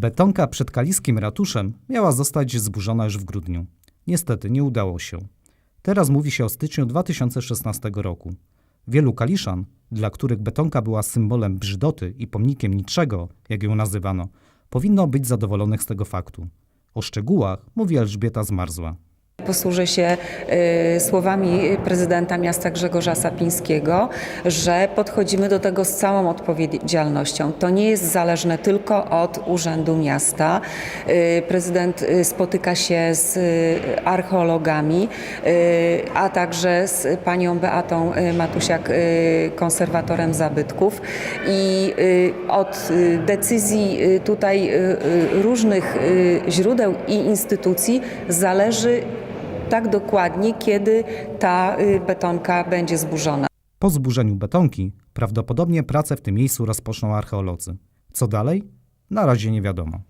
Betonka przed kaliskim ratuszem miała zostać zburzona już w grudniu. Niestety nie udało się. Teraz mówi się o styczniu 2016 roku. Wielu kaliszan, dla których betonka była symbolem brzydoty i pomnikiem niczego, jak ją nazywano, powinno być zadowolonych z tego faktu. O szczegółach mówi Elżbieta Zmarzła. Posłużę się y, słowami prezydenta miasta Grzegorza Sapińskiego, że podchodzimy do tego z całą odpowiedzialnością. To nie jest zależne tylko od Urzędu Miasta. Y, prezydent y, spotyka się z archeologami, a także z panią Beatą Matusiak, konserwatorem zabytków. I od decyzji tutaj różnych źródeł i instytucji zależy tak dokładnie, kiedy ta y, betonka będzie zburzona. Po zburzeniu betonki prawdopodobnie pracę w tym miejscu rozpoczną archeolodzy. Co dalej? Na razie nie wiadomo.